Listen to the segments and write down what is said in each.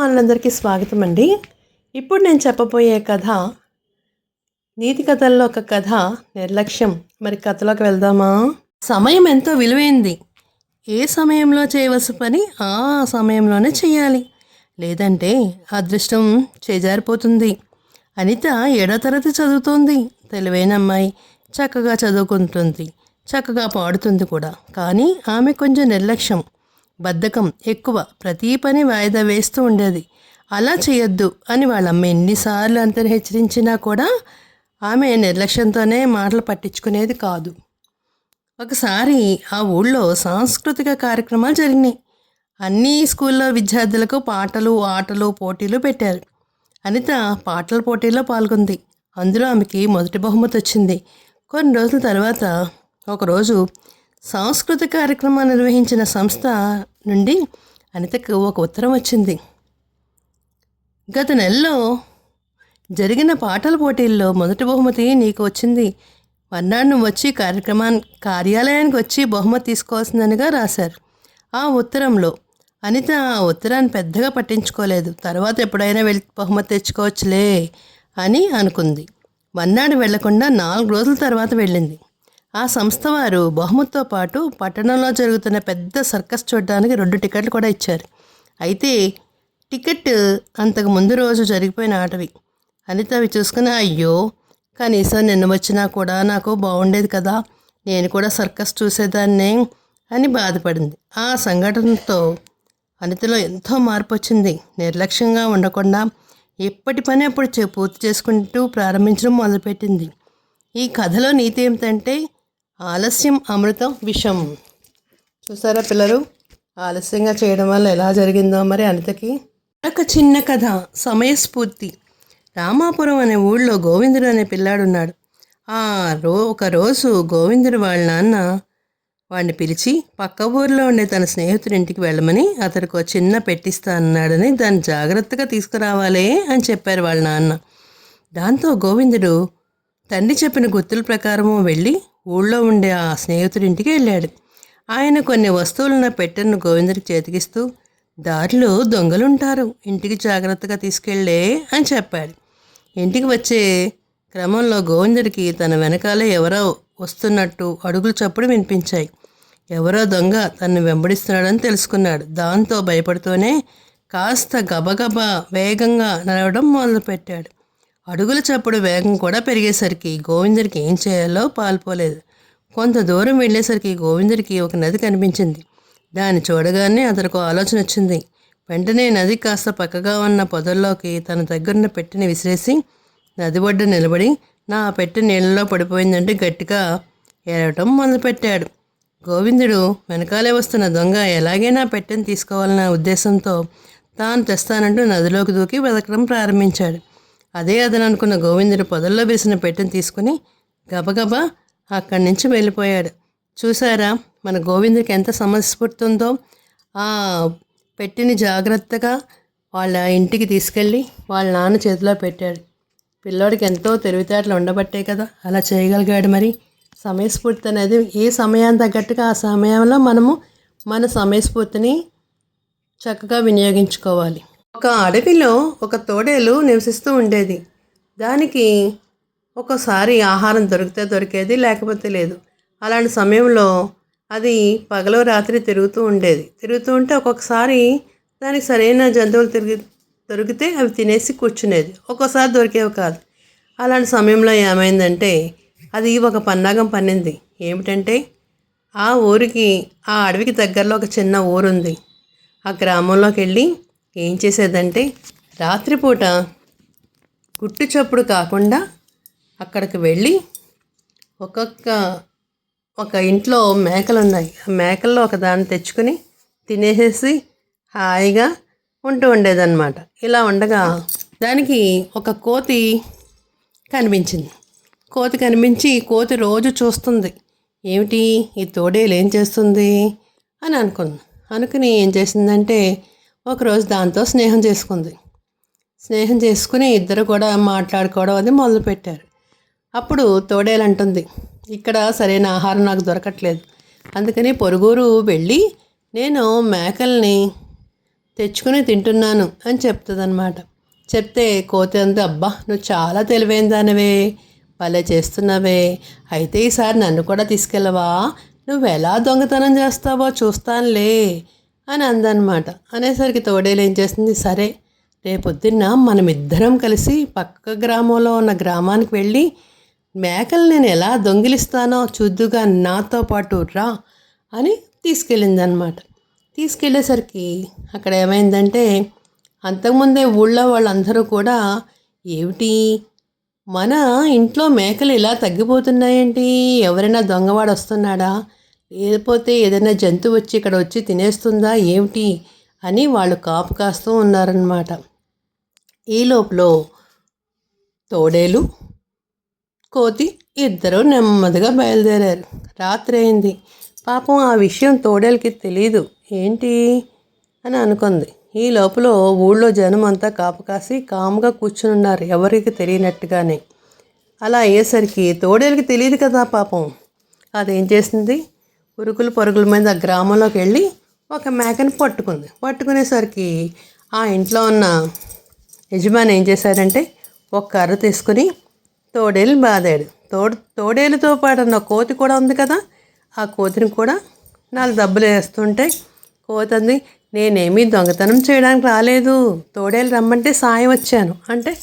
వాళ్ళందరికీ స్వాగతం అండి ఇప్పుడు నేను చెప్పబోయే కథ నీతి కథల్లో ఒక కథ నిర్లక్ష్యం. మరి కథలోకి వెళ్దామా? సమయం ఎంతో విలువైంది. ఏ సమయంలో చేయవలసిన పని ఆ సమయంలోనే చేయాలి. లేదంటే అదృష్టం చేజారిపోతుంది. అనిత ఏడో తరగతి చదువుతోంది. తెలివైన అమ్మాయి చక్కగా చదువుకుంటుంది. చక్కగా పాడుతుంది కూడా. కానీ ఆమె కొంచెం నిర్లక్ష్యం. బద్ధకం ఎక్కువ. ప్రతి పని వాయిదా వేస్తూ ఉండేది. అలా చేయొద్దు అని వాళ్ళమ్మ ఎన్నిసార్లు అంతని హెచ్చరించినా కూడా ఆమె నిర్లక్ష్యంతోనే మాటలు పట్టించుకునేది కాదు. ఒకసారి ఆ ఊళ్ళో సాంస్కృతిక కార్యక్రమాలు జరిగినాయి. అన్ని స్కూల్లో విద్యార్థులకు పాటలు ఆటలు పోటీలు పెట్టారు. అనిత పాటల పోటీలో పాల్గొంది. అందులో ఆమెకి మొదటి బహుమతి వచ్చింది. కొన్ని రోజుల తర్వాత ఒకరోజు సాంస్కృతిక కార్యక్రమం నిర్వహించిన సంస్థ నుండి అనితకు ఒక ఉత్తరం వచ్చింది. గత నెలలో జరిగిన పాటల పోటీల్లో మొదటి బహుమతి నీకు వచ్చింది. మర్నాడు నువ్వు వచ్చి కార్యక్రమాన్ని కార్యాలయానికి వచ్చి బహుమతి తీసుకోవాల్సిందనిగా రాశారు. ఆ ఉత్తరంలో అనిత ఆ ఉత్తరాన్ని పెద్దగా పట్టించుకోలేదు. తర్వాత ఎప్పుడైనా వెళ్ళి బహుమతి తెచ్చుకోవచ్చులే అని అనుకుంది. మర్నాడు వెళ్ళకుండా నాలుగు రోజుల తర్వాత వెళ్ళింది. ఆ సంస్థ వారు బహుమతితో పాటు పట్టణంలో జరుగుతున్న పెద్ద సర్కస్ చూడడానికి రెండు టికెట్లు కూడా ఇచ్చారు. అయితే టికెట్ అంతకు ముందు రోజు జరిగిపోయిన ఆటవి. అనిత అవి చూసుకుని అయ్యో కనీసం నిన్న వచ్చినా కూడా నాకు బాగుండేది కదా నేను కూడా సర్కస్ చూసేదాన్నే అని బాధపడింది. ఆ సంఘటనతో అనితలో ఎంతో మార్పు వచ్చింది. నిర్లక్ష్యంగా ఉండకుండా ఎప్పటి పని అప్పుడు చే- పూర్తి చేసుకుంటూ ప్రారంభించడం మొదలుపెట్టింది. ఈ కథలో నీతి ఏమిటంటే ఆలస్యం అమృతం విషం. చూసారా పిల్లలు? ఆలస్యంగా చేయడం వల్ల ఎలా జరిగిందో మరి అనితకి. ఒక చిన్న కథ సమయస్ఫూర్తి. రామాపురం అనే ఊళ్ళో గోవిందుడు అనే పిల్లాడున్నాడు. ఆ రో ఒక రోజు గోవిందుడు వాళ్ళ నాన్న వాడిని పిలిచి పక్క ఊరిలో ఉండే తన స్నేహితుడింటికి వెళ్ళమని అతనికి ఒక చిన్న పెట్టిస్తా అన్నాడని దాన్ని జాగ్రత్తగా తీసుకురావాలే అని చెప్పారు వాళ్ళ నాన్న. దాంతో గోవిందుడు తండ్రి చెప్పిన గుర్తుల ప్రకారము వెళ్ళి ఊళ్ళో ఉండే ఆ స్నేహితుడింటికి వెళ్ళాడు. ఆయన కొన్ని వస్తువులను పెట్టెను గోవిందుడికి చేతికిస్తూ దారిలో దొంగలుంటారు ఇంటికి జాగ్రత్తగా తీసుకెళ్ళే అని చెప్పాడు. ఇంటికి వచ్చే క్రమంలో గోవిందుడికి తన వెనకాలే ఎవరో వస్తున్నట్టు అడుగులు చప్పుడు వినిపించాయి. ఎవరో దొంగ తనను వెంబడిస్తున్నాడని తెలుసుకున్నాడు. దాంతో భయపడుతూనే కాస్త గబగబా వేగంగా నడవడం మొదలుపెట్టాడు. అడుగుల చప్పుడు వేగం కూడా పెరిగేసరికి గోవిందుడికి ఏం చేయాలో పాల్పోలేదు. కొంత దూరం వెళ్ళేసరికి గోవిందుడికి ఒక నది కనిపించింది. దాన్ని చూడగానే అతనికి ఆలోచన వచ్చింది. వెంటనే నది కాస్త పక్కగా ఉన్న పొదల్లోకి తన దగ్గరున్న పెట్టెని విసిరేసి నది ఒడ్డు నిలబడి నా పెట్టె నీళ్ళలో పడిపోయిందంటే గట్టిగా ఏడవటం మొదలుపెట్టాడు. గోవిందుడు వెనకాలే వస్తున్న దొంగ ఎలాగైనా పెట్టెని తీసుకోవాలన్న ఉద్దేశంతో తాను తెస్తానంటూ నదిలోకి దూకి వెతకడం ప్రారంభించాడు. అదే అదననుకున్న అనుకున్న గోవిందుడు పొదల్లో వేసిన పెట్టెను తీసుకుని గబగబా అక్కడి నుంచి వెళ్ళిపోయాడు. చూసారా మన గోవిందుడికి ఎంత సమస్ఫూర్తుందో. ఆ పెట్టిని జాగ్రత్తగా వాళ్ళ ఇంటికి తీసుకెళ్ళి వాళ్ళ నాన్న చేతిలో పెట్టాడు. పిల్లోడికి ఎంతో తెలివితేటలు ఉండబట్టే కదా అలా చేయగలిగాడు మరి. సమయస్ఫూర్తి అనేది ఏ సమయాన్ని తగ్గట్టుగా ఆ సమయంలో మనము మన సమయస్ఫూర్తిని చక్కగా వినియోగించుకోవాలి. ఒక అడవిలో ఒక తోడేలు నివసిస్తూ ఉండేది. దానికి ఒకసారి ఆహారం దొరికితే దొరికేది లేకపోతే లేదు. అలాంటి సమయంలో అది పగలో రాత్రి తిరుగుతూ ఉండేది. తిరుగుతూ ఉంటే ఒక్కొక్కసారి దానికి సరైన జంతువులు తిరిగి దొరికితే అవి తినేసి కూర్చునేది. ఒక్కోసారి దొరికేవి కాదు. అలాంటి సమయంలో ఏమైందంటే అది ఒక పన్నాగం పన్నింది. ఏమిటంటే ఆ ఊరికి ఆ అడవికి దగ్గరలో ఒక చిన్న ఊరుంది. ఆ గ్రామంలోకి వెళ్ళి ఏం చేసేదంటే రాత్రిపూట గుట్టు చప్పుడు కాకుండా అక్కడికి వెళ్ళి ఒక్కొక్క ఒక ఇంట్లో మేకలు ఉన్నాయి ఆ మేకల్లో ఒక దాన్ని తెచ్చుకుని తినేసేసి హాయిగా ఉంటూ ఉండేదన్నమాట. ఇలా ఉండగా దానికి ఒక కోతి కనిపించింది. కోతి కనిపించి కోతి రోజు చూస్తుంది. ఏమిటి? ఈ తోడేలు ఏం చేస్తుంది? అని అనుకుంది. అనుకుని ఏం చేసిందంటే ఒకరోజు దాంతో స్నేహం చేసుకుంది. స్నేహం చేసుకుని ఇద్దరు కూడా మాట్లాడుకోవడం అది మొదలుపెట్టారు. అప్పుడు తోడేలు అంటుంది ఇక్కడ సరైన ఆహారం నాకు దొరకట్లేదు. అందుకని పొరుగురు వెళ్ళి నేను మేకల్ని తెచ్చుకుని తింటున్నాను అని చెప్తుందన్నమాట. చెప్తే కోతి అంతా అబ్బా నువ్వు చాలా తెలివైన దానివే. భలే చేస్తున్నావే. అయితే ఈసారి నన్ను కూడా తీసుకెళ్ళవా? నువ్వు ఎలా దొంగతనం చేస్తావో చూస్తానులే. అని అందనమాట. అనేసరికి తోడేలు ఏం చేస్తుంది? సరే రేపొద్దున్న మనమిద్దరం కలిసి పక్క గ్రామంలో ఉన్న గ్రామానికి వెళ్ళి మేకలు నేను ఎలా దొంగిలిస్తానో చూద్దుగా నాతో పాటు రా అని తీసుకెళ్ళిందనమాట. తీసుకెళ్ళేసరికి అక్కడ ఏమైందంటే అంతకుముందే ఊళ్ళో వాళ్ళందరూ కూడా ఏమిటి? మన ఇంట్లో మేకలు ఇలా తగ్గిపోతున్నాయేంటి? ఎవరైనా దొంగవాడు వస్తున్నాడా లేకపోతే ఏదైనా జంతువు వచ్చి ఇక్కడ వచ్చి తినేస్తుందా ఏమిటి అని వాళ్ళు కాపు కాస్తూ ఉన్నారనమాట ఈ లోపల తోడేలు కోతి ఇద్దరూ నెమ్మదిగా బయలుదేరారు. రాత్రి అయింది. పాపం ఆ విషయం తోడేలకి తెలియదు ఏంటి అని అనుకుంది. ఈ లోపల ఊళ్ళో జనం అంతా కాపు కాసి కాముగా కూర్చుని ఉన్నారు ఎవరికి తెలియనట్టుగానే. అలా అయ్యేసరికి తోడేలకి తెలియదు కదా పాపం. అదేం చేసింది? పురుగులు పొరుగుల మీద గ్రామంలోకి వెళ్ళి ఒక మేకని పట్టుకుంది. పట్టుకునేసరికి ఆ ఇంట్లో ఉన్న యజమాని ఏం చేశారంటే ఒక కర్ర తీసుకుని తోడేలు బాదాడు. తోడు తోడేలుతో పాటు ఉన్న కోతి కూడా ఉంది కదా ఆ కోతిని కూడా నాలుగు దెబ్బలు వేస్తుంటే కోతి అంది నేనేమీ దొంగతనం చేయడానికి రాలేదు. తోడేలు రమ్మంటే సాయం వచ్చాను. అంటే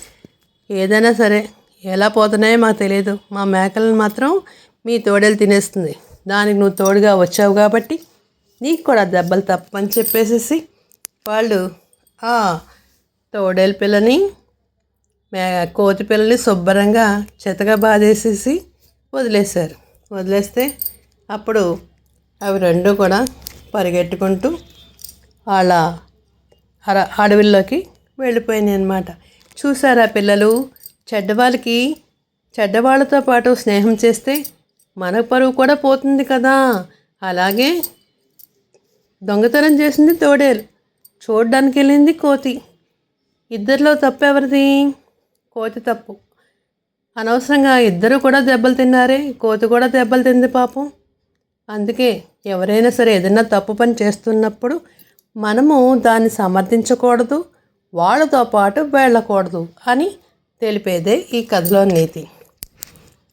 ఏదైనా సరే ఎలా పోతున్నాయో మాకు తెలియదు మా మేకలను మాత్రం మీ తోడేలు తినేస్తుంది. దానికి నువ్వు తోడుగా వచ్చావు కాబట్టి నీకు కూడా దెబ్బలు తప్పని చెప్పేసేసి వాళ్ళు ఆ తోడేలు పిల్లని మే కోతి పిల్లని శుభ్రంగా చెతగా బాధేసేసి వదిలేశారు. వదిలేస్తే అప్పుడు అవి రెండు కూడా పరిగెట్టుకుంటూ వాళ్ళ అర అడవిలోకి వెళ్ళిపోయినాయి అనమాట చూసారా పిల్లలు? చెడ్డవాళ్ళకి చెడ్డవాళ్ళతో పాటు స్నేహం చేస్తే మన పరువు కూడా పోతుంది కదా. అలాగే దొంగతనం చేసింది తోడేరు. చూడడానికి వెళ్ళింది కోతి. ఇద్దరిలో తప్పు ఎవరిది కోతి తప్పు. అనవసరంగా ఇద్దరు కూడా దెబ్బలు తిన్నారే. కోతి కూడా దెబ్బలు తింది పాపం. అందుకే ఎవరైనా సరే ఏదైనా తప్పు పని చేస్తున్నప్పుడు మనము దాన్ని సమర్థించకూడదు వాళ్ళతో పాటు వెళ్ళకూడదు అని తెలిపేదే ఈ కథలో నీతి.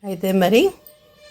అయితే మరి